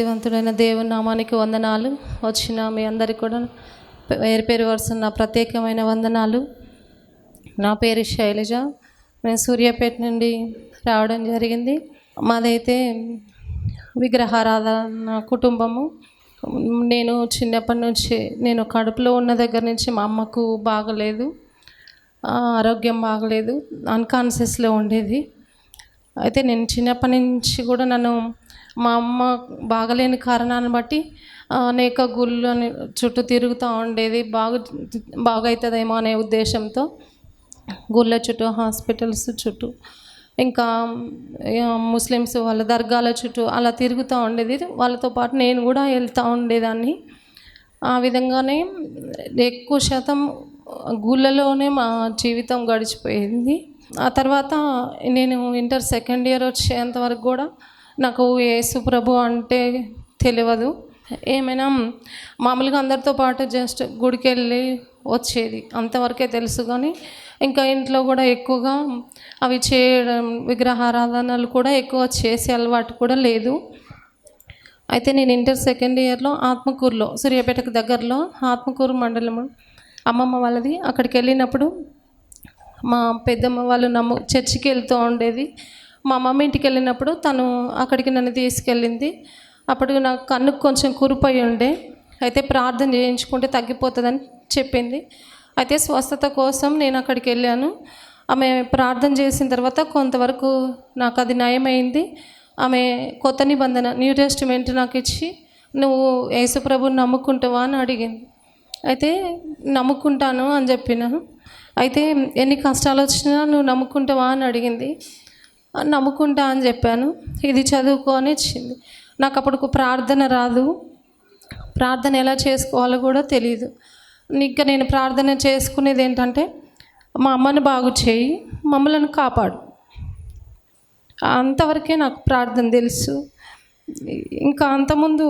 దేవంతుడైన దేవుని నామానికి వందనాలు. వచ్చిన మీ అందరికి కూడా పేరు పేరు వరుస నా ప్రత్యేకమైన వందనాలు. నా పేరు శైలజ. నేను సూర్యాపేట నుండి రావడం జరిగింది. మాదైతే విగ్రహారాధన కుటుంబము. నేను చిన్నప్పటి నుంచి నేను కడుపులో ఉన్న దగ్గర నుంచి మా అమ్మకు బాగలేదు. ఆరోగ్యం బాగలేదు. అన్కాన్షియస్లో ఉండేది. అయితే నేను చిన్నప్పటి నుంచి కూడా నన్ను మా అమ్మ బాగలేని కారణాన్ని బట్టి అనేక గుళ్ళు అని చుట్టూ తిరుగుతూ ఉండేది. బాగు బాగవుతుందేమో అనే ఉద్దేశంతో గుళ్ళ చుట్టూ హాస్పిటల్స్ చుట్టూ ఇంకా ముస్లిమ్స్ వాళ్ళ దర్గాల చుట్టూ అలా తిరుగుతూ ఉండేది. వాళ్ళతో పాటు నేను కూడా వెళ్తూ ఉండేదాన్ని. ఆ విధంగానే ఎక్కువ శాతం గుళ్ళలోనే మా జీవితం గడిచిపోయింది. ఆ తర్వాత నేను ఇంటర్ సెకండ్ ఇయర్ వచ్చేంత వరకు కూడా నాకు యేసు ప్రభు అంటే తెలియదు. ఏమైనా మామూలుగా అందరితో పాటు జస్ట్ గుడికి వెళ్ళి వచ్చేది. అంతవరకే తెలుసు కానీ ఇంకా ఇంట్లో కూడా ఎక్కువగా అవి చేయడం విగ్రహారాధనలు కూడా ఎక్కువ చేసే అలవాటు కూడా లేదు. అయితే నేను ఇంటర్ సెకండ్ ఇయర్లో ఆత్మకూరులో సూర్యాపేటకు దగ్గరలో ఆత్మకూరు మండలం అమ్మమ్మ వాళ్ళది. అక్కడికి వెళ్ళినప్పుడు మా పెద్దమ్మ వాళ్ళు నమ్ము చర్చికి వెళ్తూ ఉండేది. మా మమ్మీ ఇంటికి వెళ్ళినప్పుడు తను అక్కడికి నన్ను తీసుకెళ్ళింది. అప్పుడు నాకు కన్నుకు కొంచెం కురుపై ఉండే. అయితే ప్రార్థన చేయించుకుంటే తగ్గిపోతుందని చెప్పింది. అయితే స్వస్థత కోసం నేను అక్కడికి వెళ్ళాను. ఆమె ప్రార్థన చేసిన తర్వాత కొంతవరకు నాకు అది నయమైంది. ఆమె కొత్త నిబంధన న్యూ టెస్టిమెంట్ నాకు ఇచ్చి నువ్వు యేసుప్రభుని నమ్ముకుంటావా? అని అడిగింది. అయితే నమ్ముకుంటాను అని చెప్పినాను అయితే ఎన్ని కష్టాలు వచ్చినా నువ్వు నమ్ముకుంటావా? అని అడిగింది. నమ్ముకుంటా అని చెప్పాను. ఇది చదువుకొని ఇచ్చింది. నాకు అప్పుడు ప్రార్థన రాదు. ప్రార్థన ఎలా చేసుకోవాలో కూడా తెలియదు ఇంకా నేను ప్రార్థన చేసుకునేది ఏంటంటే మా అమ్మని బాగు చేయి మమ్మల్ని కాపాడు. అంతవరకే నాకు ప్రార్థన తెలుసు. ఇంకా అంతకుముందు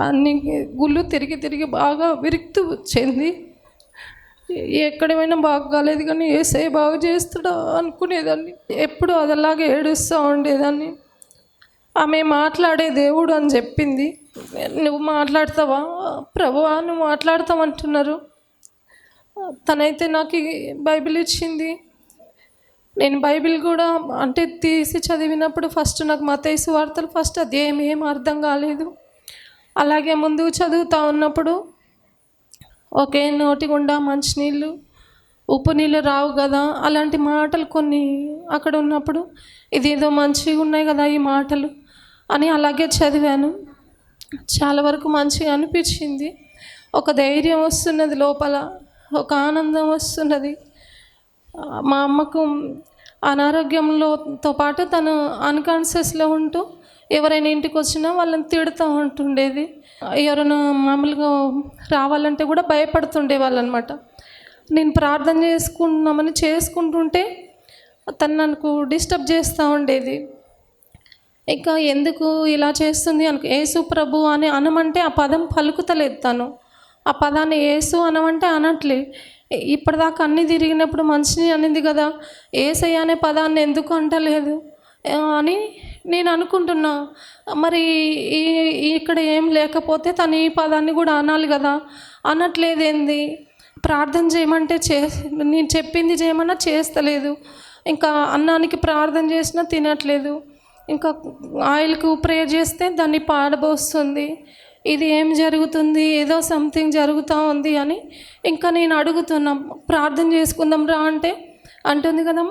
అన్ని గుళ్ళు తిరిగి తిరిగి బాగా విరక్తి వచ్చింది. ఎక్కడమైనా బాగా కాలేదు కానీ ఏసే బాగా చేస్తాడా అనుకునేదాన్ని. ఎప్పుడు అదలాగే ఏడుస్తూ ఉండేదాన్ని. ఆమె మాట్లాడే దేవుడు అని చెప్పింది. నువ్వు మాట్లాడతావా? ప్రభువా నువ్వు మాట్లాడతావంటున్నారు. తనైతే నాకు బైబిల్ ఇచ్చింది. నేను బైబిల్ కూడా అంటే తీసి చదివినప్పుడు ఫస్ట్ నాకు మతైసు వార్తలు ఫస్ట్ అది ఏమేం అర్థం కాలేదు. అలాగే ముందు చదువుతూ ఉన్నప్పుడు ఒకే నోటి గుండా మంచినీళ్ళు ఉప్పు నీళ్ళు రావు కదా అలాంటి మాటలు కొన్ని అక్కడ ఉన్నప్పుడు ఇదేదో మంచిగా ఉన్నాయి కదా ఈ మాటలు అని అలాగే చదివాను. చాలా వరకు మంచిగా అనిపించింది. ఒక ధైర్యం వస్తున్నది లోపల ఒక ఆనందం వస్తున్నది. మా అమ్మకు అనారోగ్యంలోతో పాటు తను అన్కాన్షియస్లో ఉంటూ ఎవరైనా ఇంటికి వచ్చినా వాళ్ళని తిడుతూ ఉంటుండేది. ఎవరైనా మామూలుగా రావాలంటే కూడా భయపడుతుండే వాళ్ళనమాట. నేను ప్రార్థన చేసుకుంటున్నామని చేసుకుంటుంటే తను నాకు డిస్టర్బ్ చేస్తూ ఉండేది. ఇంకా ఎందుకు ఇలా చేస్తుంది అను యేసు ప్రభు అని అనమంటే ఆ పదం పలుకుతలేదు తను. ఆ పదాన్ని యేసు అనమంటే అనట్లే. ఇప్పటిదాకా అన్నీ తిరిగినప్పుడు మంచిని అనింది కదా ఏసయ్య అనే పదాన్ని ఎందుకు అంటలేదు? అని నేను అనుకుంటున్నా మరి ఈ ఇక్కడ ఏం లేకపోతే తను ఈ పదాన్ని కూడా అనాలి కదా. అనట్లేదేంది? ప్రార్థన చేయమంటే చే నేను చెప్పింది చేయమన్నా చేస్తలేదు. ఇంకా అన్నానికి ప్రార్థన చేసినా తినట్లేదు. ఇంకా ఆయిల్కు ప్రేయర్ చేస్తే దాన్ని పాడబోస్తుంది. ఇది ఏం జరుగుతుంది? ఏదో సంథింగ్ జరుగుతూ ఉంది అని ఇంకా నేను అడుగుతున్నా. ప్రార్థన చేసుకుందాం రా అంటే అంటుంది కదా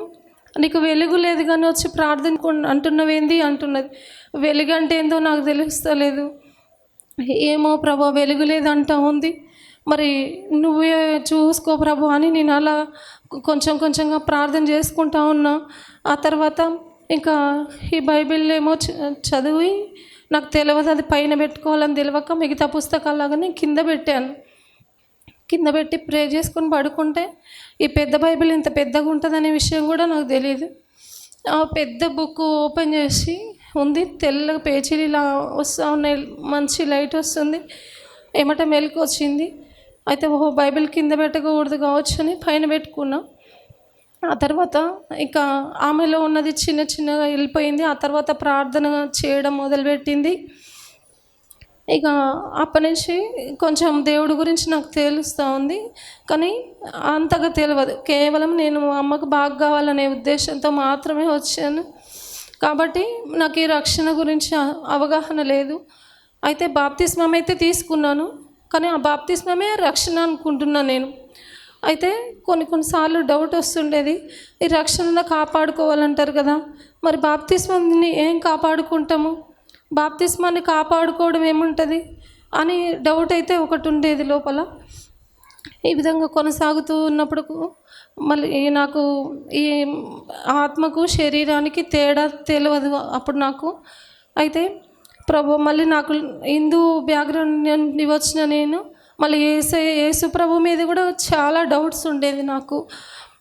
నీకు వెలుగు లేదు కానీ వచ్చి ప్రార్థన కొన్- అంటున్నవేంది అంటున్నది. వెలుగు అంటే ఏందో నాకు తెలుస్తలేదు. ఏమో ప్రభా వెలుగు లేదంటా ఉంది. మరి నువ్వే చూసుకో ప్రభు అని నేను అలా కొంచెం కొంచెంగా ప్రార్థన చేసుకుంటా ఉన్నా. ఆ తర్వాత ఇంకా ఈ బైబిల్ ఏమో చ- చదివి నాకు తెలియదు అది పైన పెట్టుకోవాలని తెలియక మిగతా పుస్తకాలు అలాగా నేను కింద పెట్టాను. కింద పెట్టి ప్రే చేసుకొని పడుకుంటే ఈ పెద్ద బైబిల్ ఇంత పెద్దగా ఉంటుందనే విషయం కూడా నాకు తెలియదు ఆ పెద్ద బుక్ ఓపెన్ చేసి ఉంది. తెల్లగా పేచీలు ఇలా వస్తూ ఉన్నాయి. మంచి లైట్ వస్తుంది. ఏమంటే మెలకు వచ్చింది. అయితే ఓహో బైబిల్ కింద పెట్టకూడదు కావచ్చు అని పైన పెట్టుకున్నాం. ఆ తర్వాత ఇక ఆమెలో ఉన్నది చిన్న చిన్నగా వెళ్ళిపోయింది. ఆ తర్వాత ప్రార్థన చేయడం మొదలుపెట్టింది. ఇక అప్పటి నుంచి కొంచెం దేవుడి గురించి నాకు తెలుస్తూ ఉంది. కానీ అంతగా తెలియదు కేవలం నేను అమ్మకు బాగా కావాలనే ఉద్దేశంతో మాత్రమే వచ్చాను. కాబట్టి నాకు ఈ రక్షణ గురించి అవగాహన లేదు. అయితే బాప్తిస్మం అయితే తీసుకున్నాను. కానీ ఆ బాప్తిస్మమే రక్షణ అనుకుంటున్నాను నేను. అయితే కొన్ని కొన్నిసార్లు డౌట్ వస్తుండేది ఈ రక్షణను కాపాడుకోవాలంటారు కదా. మరి బాప్తిస్మాన్ని ఏం కాపాడుకుంటాము? బాప్తిస్మాన్ని కాపాడుకోవడం ఏముంటుంది అని డౌట్ అయితే ఒకటి ఉండేది లోపల. ఈ విధంగా కొనసాగుతూ ఉన్నప్పుడు మళ్ళీ నాకు ఈ ఆత్మకు శరీరానికి తేడా తెలియదు అప్పుడు నాకు. అయితే ప్రభు మళ్ళీ నాకు హిందూ బ్యాక్గ్రౌండ్ నుండి వచ్చిన నేను మళ్ళీ ఏసే యేసు ప్రభు మీద కూడా చాలా డౌట్స్ ఉండేది నాకు.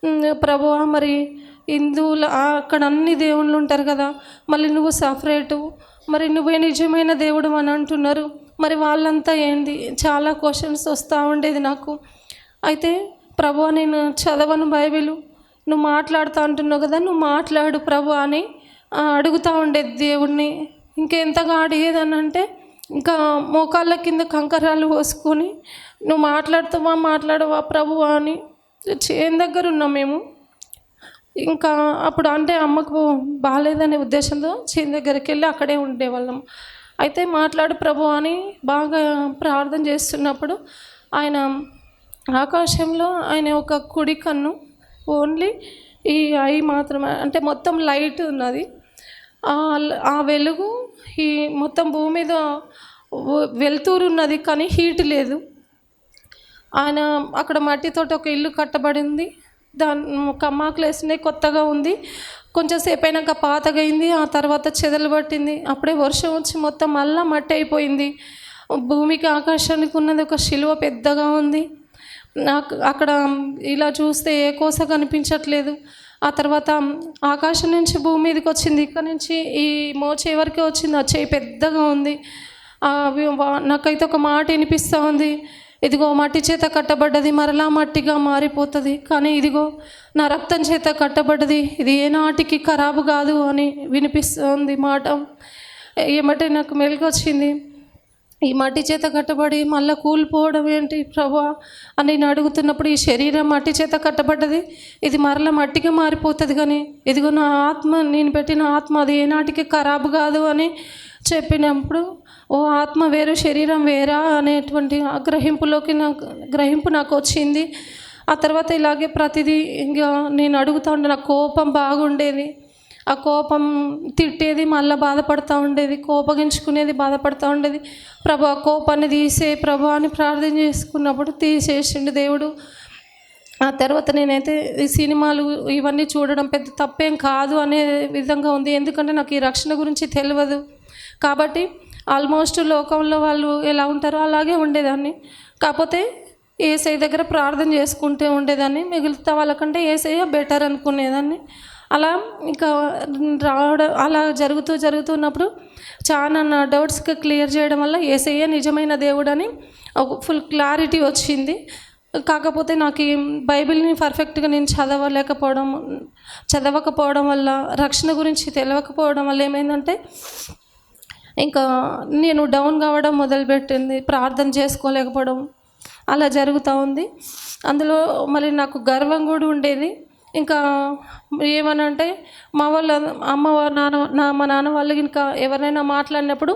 ప్రభు ప్రభువా మరి హిందువుల అక్కడ అన్ని దేవుళ్ళు ఉంటారు కదా మళ్ళీ నువ్వు సపరేటు మరి నువ్వే నిజమైన దేవుడు అని అంటున్నారు. మరి వాళ్ళంతా ఏంది? చాలా క్వశ్చన్స్ వస్తూ ఉండేది నాకు. అయితే ప్రభు నేను చదవను బైబిల్. నువ్వు మాట్లాడుతూ అంటున్నావు కదా నువ్వు మాట్లాడు ప్రభు అని అడుగుతూ ఉండేది దేవుడిని ఇంకెంతగా అడిగేదని అంటే ఇంకా మోకాళ్ళ కింద కంకరాలు పోసుకొని నువ్వు మాట్లాడుతావా మాట్లాడవా ప్రభు అని చేను దగ్గర ఉన్నాం మేము. ఇంకా అప్పుడు అంటే అమ్మకు బాగాలేదనే ఉద్దేశంతో చేను దగ్గరికి వెళ్ళి అక్కడే ఉండేవాళ్ళం. అయితే మాట్లాడు ప్రభు అని బాగా ప్రార్థన చేస్తున్నప్పుడు ఆయన ఆకాశంలో ఆయన ఒక కుడి కన్ను ఓన్లీ ఈ ఐ మాత్రమే అంటే మొత్తం లైట్ ఉన్నది. ఆ వెలుగు ఈ మొత్తం భూమి మీద వ- వెలుతురు ఉన్నది కానీ హీట్ లేదు. ఆయన అక్కడ మట్టితోటి ఒక ఇల్లు కట్టబడింది. దాని కమ్మాకులు వేసినాయి కొత్తగా ఉంది. కొంచెం సేపు అయినాక పాతగైంది ఆ తర్వాత చెదలు పట్టింది. అప్పుడే వర్షం వచ్చి మొత్తం మళ్ళా మట్టి అయిపోయింది. భూమికి ఆకాశానికి ఉన్నది ఒక శిలువ పెద్దగా ఉంది. నాకు అక్కడ ఇలా చూస్తే ఏ కోస కనిపించట్లేదు. ఆ తర్వాత ఆకాశం నుంచి భూమి మీదకి వచ్చింది. ఇక్కడ నుంచి ఈ మోచే వరకే వచ్చింది. ఆ చేయి పెద్దగా ఉంది. నాకైతే ఒక మాట వినిపిస్తూ ఉంది. ఇదిగో మట్టి చేత కట్టబడ్డది మరలా మట్టిగా మారిపోతుంది. కానీ ఇదిగో నా రక్తం చేత కట్టబడ్డది. ఇది ఏనాటికి ఖరాబు కాదు అని వినిపిస్తుంది మాట. ఏమంటే నాకు మెలుగొచ్చింది. ఈ మట్టి చేత కట్టబడి మళ్ళీ కూలిపోవడం ఏంటి ప్రభా అని నేను అడుగుతున్నప్పుడు ఈ శరీరం మట్టి చేత కట్టబడ్డది. ఇది మరల మట్టిగా మారిపోతుంది కానీ ఇదిగో నా ఆత్మ నేను పెట్టిన ఆత్మ అది ఏనాటికి ఖరాబు కాదు అని చెప్పినప్పుడు ఓ ఆత్మ వేరు శరీరం వేరా? అనేటువంటి ఆ గ్రహింపులోకి నాకు గ్రహింపు నాకు వచ్చింది. ఆ తర్వాత ఇలాగే ప్రతిదీ ఇంకా నేను అడుగుతా ఉండే నాకు కోపం బాగుండేది. ఆ కోపం తిట్టేది మళ్ళీ బాధపడుతూ ఉండేది కోపగించుకునేది బాధపడుతూ ఉండేది. ప్రభు ఆ కోపాన్ని తీసే ప్రభు అని ప్రార్థన చేసుకున్నప్పుడు తీసేసిండు దేవుడు. ఆ తర్వాత నేనైతే ఈ సినిమాలు ఇవన్నీ చూడడం పెద్ద తప్పేం కాదు అనే విధంగా ఉంది. ఎందుకంటే నాకు ఈ రక్షణ గురించి తెలియదు కాబట్టి ఆల్మోస్ట్ లోకంలో వాళ్ళు ఎలా ఉంటారో అలాగే ఉండేదాన్ని. కాకపోతే ఏసఐ దగ్గర ప్రార్థన చేసుకుంటూ ఉండేదాన్ని. మిగతా వాళ్ళకంటే ఏసయ్య బెటర్ అనుకునేదాన్ని. అలా ఇంకా రావడం అలా జరుగుతూ జరుగుతున్నప్పుడు చాలా నా డౌట్స్కి క్లియర్ చేయడం వల్ల ఏసయ్య నిజమైన దేవుడని ఒక ఫుల్ క్లారిటీ వచ్చింది. కాకపోతే నాకు ఈ బైబిల్ని పర్ఫెక్ట్గా నేను చదవలేకపోవడం చదవకపోవడం వల్ల రక్షణ గురించి తెలియకపోవడం వల్ల ఏమైందంటే ఇంకా నేను డౌన్ కావడం మొదలుపెట్టింది ప్రార్థన చేసుకోలేకపోవడం అలా జరుగుతూ ఉంది. అందులో మళ్ళీ నాకు గర్వం కూడా ఉండేది. ఇంకా ఏమనంటే మా వాళ్ళ అమ్మ వాళ్ళ నాన్న నా మా నాన్న వాళ్ళు ఇంకా ఎవరైనా మాట్లాడినప్పుడు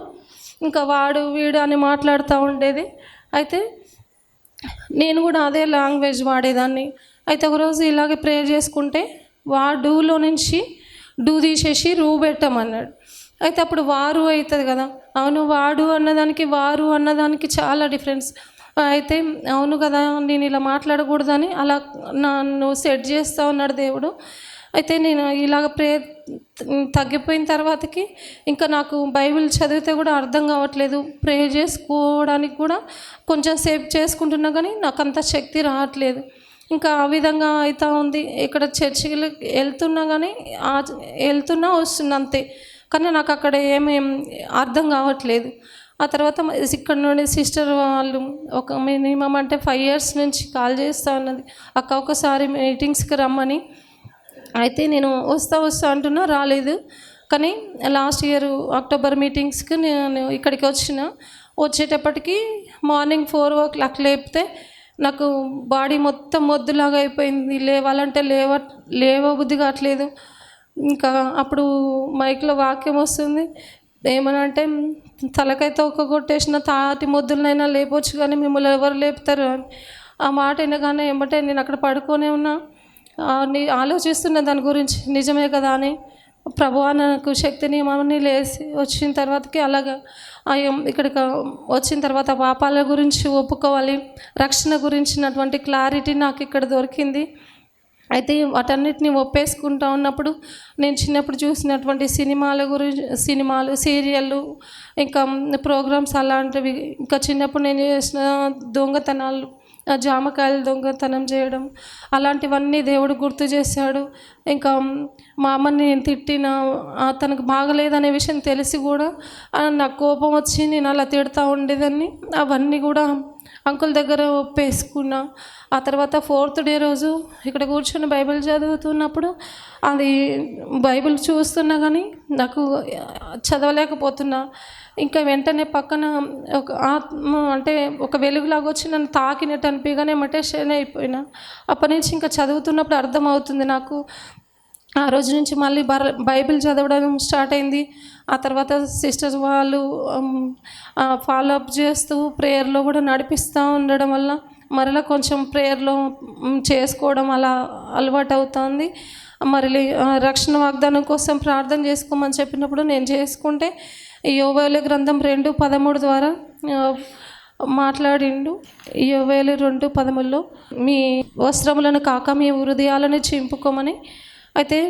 ఇంకా వాడు వీడు అని మాట్లాడుతూ ఉండేది. అయితే నేను కూడా అదే లాంగ్వేజ్ వాడేదాన్ని. అయితే ఒకరోజు ఇలాగే ప్రేయర్ చేసుకుంటే వా డూలో నుంచి డూ తీసేసి రూ పెట్టమన్నాడు. అయితే అప్పుడు వారు అవుతుంది కదా. అవును వాడు అన్నదానికి వారు అన్నదానికి చాలా డిఫరెన్స్ అయితే అవును కదా నేను ఇలా మాట్లాడకూడదని అలా నన్ను సెట్ చేస్తూ ఉన్నాడు దేవుడు. అయితే నేను ఇలాగ ప్రే తగ్గిపోయిన తర్వాతకి ఇంకా నాకు బైబిల్ చదివితే కూడా అర్థం కావట్లేదు. ప్రే చేసుకోవడానికి కూడా కొంచెం సేపు చేసుకుంటున్నా కానీ నాకు అంత శక్తి రావట్లేదు. ఇంకా ఆ విధంగా అవుతూ ఉంది. ఇక్కడ చర్చికి వెళ్తున్నా కానీ వెళ్తున్నా వస్తుంది అంతే. కానీ నాకు అక్కడ ఏమేం అర్థం కావట్లేదు. ఆ తర్వాత ఇక్కడ నుండి సిస్టర్ వాళ్ళు ఒక మినిమం అంటే ఫైవ్ ఇయర్స్ నుంచి కాల్ చేస్తా ఉన్నది. అక్క ఒకసారి మీటింగ్స్కి రమ్మని. అయితే నేను వస్తా వస్తా అంటున్నా రాలేదు. కానీ లాస్ట్ ఇయర్ అక్టోబర్ మీటింగ్స్కి నేను ఇక్కడికి వచ్చిన. వచ్చేటప్పటికి మార్నింగ్ ఫోర్ ఓ క్లాక్ లేపితే నాకు బాడీ మొత్తం మొద్దులాగా అయిపోయింది. లేవాలంటే లేవ లేవ బుద్ధి కావట్లేదు. ఇంకా అప్పుడు మైక్లో వాక్యం వస్తుంది. ఏమనంటే తలకైతే ఒక కొట్టేసిన తాటి మొద్దులనైనా లేపొచ్చు కానీ మిమ్మల్ని ఎవరు లేపుతారు? అని ఆ మాట వినగానే ఏమంటే నేను అక్కడ పడుకొనే ఉన్నా. నీ ఆలోచిస్తున్న దాని గురించి నిజమే కదా అని ప్రభువా నాకు శక్తిని ఏమని లేసి వచ్చిన తర్వాతకి అలాగా ఇక్కడికి వచ్చిన తర్వాత పాపాల గురించి ఒప్పుకోవాలి రక్షణ గురించినటువంటి క్లారిటీ నాకు ఇక్కడ దొరికింది. అయితే వాటన్నిటిని ఒప్పేసుకుంటా ఉన్నప్పుడు నేను చిన్నప్పుడు చూసినటువంటి సినిమాల గురించి సినిమాలు సీరియళ్ళు ఇంకా ప్రోగ్రామ్స్ అలాంటివి ఇంకా చిన్నప్పుడు నేను చేసిన దొంగతనాలు జామకాయలు దొంగతనం చేయడం అలాంటివన్నీ దేవుడు గుర్తు చేశాడు. ఇంకా మా అమ్మని నేను తిట్టిన తనకు బాగలేదనే విషయం తెలిసి కూడా నాకు కోపం వచ్చి నేను అలా తిడతా ఉండేదాన్ని. అవన్నీ కూడా అంకుల్ దగ్గర ఒప్పేసుకున్నా. ఆ తర్వాత ఫోర్త్ డే రోజు ఇక్కడ కూర్చొని బైబిల్ చదువుతున్నప్పుడు అది బైబిల్ చూస్తున్నా కానీ నాకు చదవలేకపోతున్నా. ఇంకా వెంటనే పక్కన ఒక ఆత్మ అంటే ఒక వెలుగులాగా వచ్చి నన్ను తాకినట్టు అనిపించగానే మటేషన్ అయిపోయినా. అప్పటి నుంచి ఇంకా చదువుతున్నప్పుడు అర్థమవుతుంది నాకు ఆ రోజు నుంచి మళ్ళీ బర బైబిల్ చదవడం స్టార్ట్ అయింది. ఆ తర్వాత సిస్టర్స్ వాళ్ళు ఫాలో అప్ చేస్తూ ప్రేయర్లో కూడా నడిపిస్తూ ఉండడం వల్ల మరలా కొంచెం ప్రేయర్లో చేసుకోవడం అలా అలవాటు అవుతుంది మరి రక్షణ వాగ్దానం కోసం ప్రార్థన చేసుకోమని చెప్పినప్పుడు నేను చేసుకుంటే యోవేలు యోవేల గ్రంథం రెండు పదమూడు ద్వారా మాట్లాడిండు. యోవేలు రెండు పదముల్లో మీ వస్త్రములను కాక మీ హృదయాలను చింపుకోమని అయితే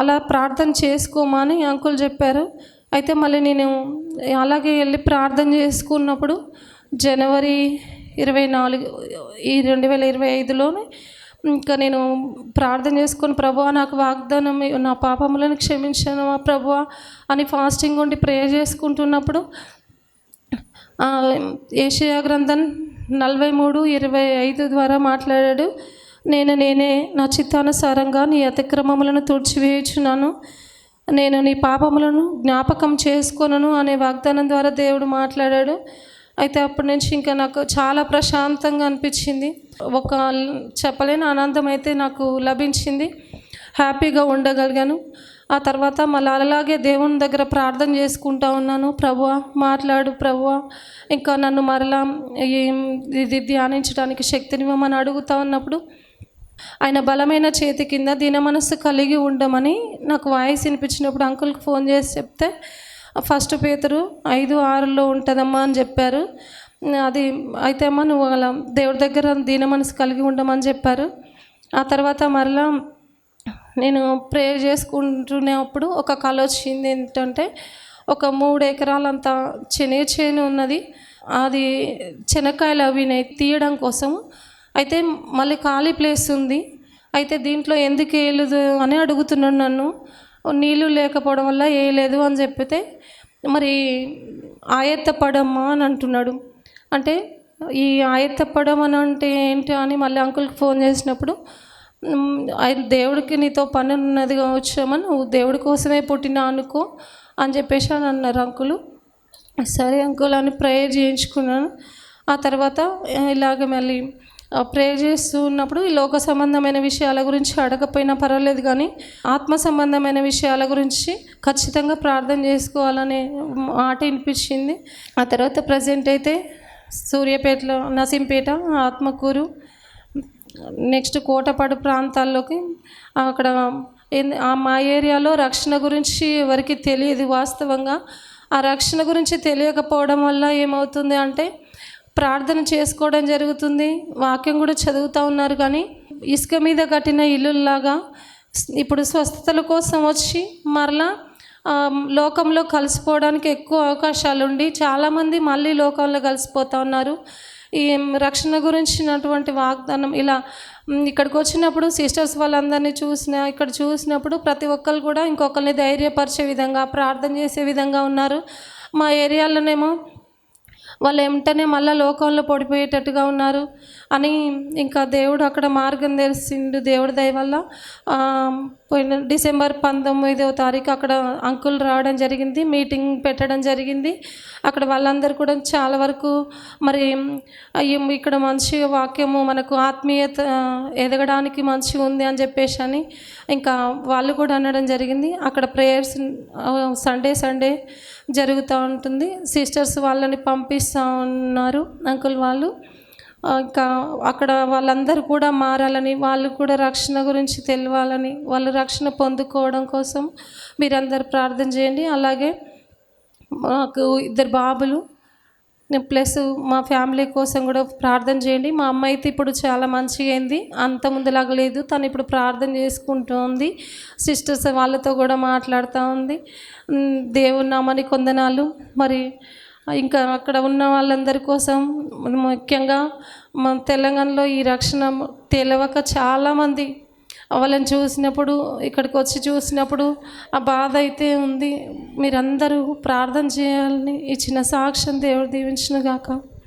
అలా ప్రార్థన చేసుకోమని అంకుల్ చెప్పారు. అయితే మళ్ళీ నేను అలాగే వెళ్ళి ప్రార్థన చేసుకున్నప్పుడు జనవరి ఇరవై నాలుగు ఈ రెండు వేల ఇరవై ఐదులోనే ఇంకా నేను ప్రార్థన చేసుకొని ప్రభు నాకు వాగ్దానం నా పాపములను క్షమించాను మా ప్రభు అని ఫాస్టింగ్ ఉండి ప్రేయర్ చేసుకుంటున్నప్పుడు ఏషియా గ్రంథం నలభై మూడు ఇరవై ఐదు ద్వారా మాట్లాడాడు. నేను నేనే నా చిత్తానుసారంగా నీ అతిక్రమములను తుడిచివేయుచున్నాను. నేను నీ పాపములను జ్ఞాపకం చేసుకొనను అనే వాగ్దానం ద్వారా దేవుడు మాట్లాడాడు. అయితే అప్పటి నుంచి ఇంకా నాకు చాలా ప్రశాంతంగా అనిపించింది. ఒక చెప్పలేని ఆనందం అయితే నాకు లభించింది. హ్యాపీగా ఉండగలిగాను. ఆ తర్వాత మళ్ళీ అలాగే దేవుని దగ్గర ప్రార్థన చేసుకుంటా ఉన్నాను. ప్రభువ మాట్లాడు ప్రభువ. ఇంకా నన్ను మరలా ఇది ధ్యానించడానికి శక్తినివ్వమని అడుగుతా ఉన్నప్పుడు ఆయన బలమైన చేతి కింద దీన మనస్సు కలిగి ఉండమని నాకు వాయిస్ వినిపించినప్పుడు అంకుల్కి ఫోన్ చేసి చెప్తే ఫస్ట్ పేతురు ఐదు ఆరులో ఉంటుందమ్మా అని చెప్పారు. అది అయితే అమ్మ నువ్వు అలా దేవుడి దగ్గర దీన మనసు కలిగి ఉండమని చెప్పారు. ఆ తర్వాత మరలా నేను ప్రేయర్ చేసుకుంటున్నప్పుడు ఒక కళ వచ్చింది ఏంటంటే ఒక మూడు ఎకరాలంత చెనే చేను ఉన్నది. అది చెనక్కాయలు అవి తీయడం కోసం అయితే మళ్ళీ ఖాళీ ప్లేస్ ఉంది. అయితే దీంట్లో ఎందుకు వేయలేదు అని అడుగుతున్నాడు నన్ను. నీళ్ళు లేకపోవడం వల్ల వేయలేదు అని చెప్పితే మరి ఆయత్తపడమ్మా అని అంటున్నాడు. అంటే ఈ ఆయత్తపడం అని అంటే ఏంటి అని మళ్ళీ అంకుల్కి ఫోన్ చేసినప్పుడు దేవుడికి నీతో పని ఉన్నది వచ్చామని నువ్వు దేవుడి కోసమే పుట్టినా అనుకో అని చెప్పేసి అని అన్నారు అంకులు సరే అంకుల్ అని ప్రేయర్ చేయించుకున్నాను. ఆ తర్వాత ఇలాగ మళ్ళీ ప్రేయర్ చేస్తూ ఉన్నప్పుడు ఈ లోక సంబంధమైన విషయాల గురించి అడగపోయినా పర్వాలేదు కానీ ఆత్మ సంబంధమైన విషయాల గురించి ఖచ్చితంగా ప్రార్థన చేసుకోవాలనే మాట వినిపించింది. ఆ తర్వాత ప్రజెంట్ అయితే సూర్యాపేటలో నసింపేట ఆత్మకూరు నెక్స్ట్ కోటపాడు ప్రాంతాల్లోకి అక్కడ ఆ మా ఏరియాలో రక్షణ గురించి ఎవరికి తెలియదు వాస్తవంగా. ఆ రక్షణ గురించి తెలియకపోవడం వల్ల ఏమవుతుంది అంటే ప్రార్థన చేసుకోవడం జరుగుతుంది. వాక్యం కూడా చదువుతూ ఉన్నారు కానీ ఇసుక మీద కట్టిన ఇల్లుల్లాగా ఇప్పుడు స్వస్థతల కోసం వచ్చి మరలా లోకంలో కలిసిపోవడానికి ఎక్కువ అవకాశాలు ఉండి చాలామంది మళ్ళీ లోకంలో కలిసిపోతూ ఉన్నారు. ఈ రక్షణ గురించినటువంటి వాగ్దానం ఇలా ఇక్కడికి వచ్చినప్పుడు సిస్టర్స్ వాళ్ళందరినీ చూసిన ఇక్కడ చూసినప్పుడు ప్రతి ఒక్కరు కూడా ఇంకొకరిని ధైర్యపరిచే విధంగా ప్రార్థన చేసే విధంగా ఉన్నారు. మా ఏరియాలోనేమో వాళ్ళు వెంటనే మళ్ళీ లోకంలో పడిపోయేటట్టుగా ఉన్నారు. అని ఇంకా దేవుడు అక్కడ మార్గం తెలిసిండు. దేవుడి దయ వల్ల పోయిన డిసెంబర్ పంతొమ్మిదవ తారీఖు అక్కడ అంకుల్ రావడం జరిగింది మీటింగ్ పెట్టడం జరిగింది. అక్కడ వాళ్ళందరూ కూడా చాలా వరకు మరి అయ్యో ఇక్కడ మంచి వాక్యము మనకు ఆత్మీయత ఎదగడానికి మంచి ఉంది అని చెప్పేసి అని ఇంకా వాళ్ళు కూడా అనడం జరిగింది. అక్కడ ప్రేయర్స్ సండే సండే జరుగుతూ ఉంటుంది. సిస్టర్స్ వాళ్ళని పంపిస్తూ ఉన్నారు అంకుల్ వాళ్ళు. ఇంకా అక్కడ వాళ్ళందరూ కూడా మారాలని వాళ్ళు కూడా రక్షణ గురించి తెలియాలని వాళ్ళు రక్షణ పొందుకోవడం కోసం మీరందరూ ప్రార్థన చేయండి. అలాగే మాకు ఇద్దరు బాబులు ప్లస్ మా ఫ్యామిలీ కోసం కూడా ప్రార్థన చేయండి. మా అమ్మ అయితే ఇప్పుడు చాలా మంచిగా అయింది. అంత ముందులాగా లేదు. తను ఇప్పుడు ప్రార్థన చేసుకుంటుంది సిస్టర్స్ వాళ్ళతో కూడా మాట్లాడుతూ ఉంది. ఉమ్, దేవుని నామని కొందనాలు మరి ఇంకా అక్కడ ఉన్న వాళ్ళందరి కోసం ముఖ్యంగా మన తెలంగాణలో ఈ రక్షణ తెలియక చాలామంది వాళ్ళని చూసినప్పుడు ఇక్కడికి వచ్చి చూసినప్పుడు ఆ బాధ అయితే ఉంది. మీరందరూ ప్రార్థన చేయాలని ఇచ్చిన సాక్ష్యం దేవుడు దీవించిన గాక.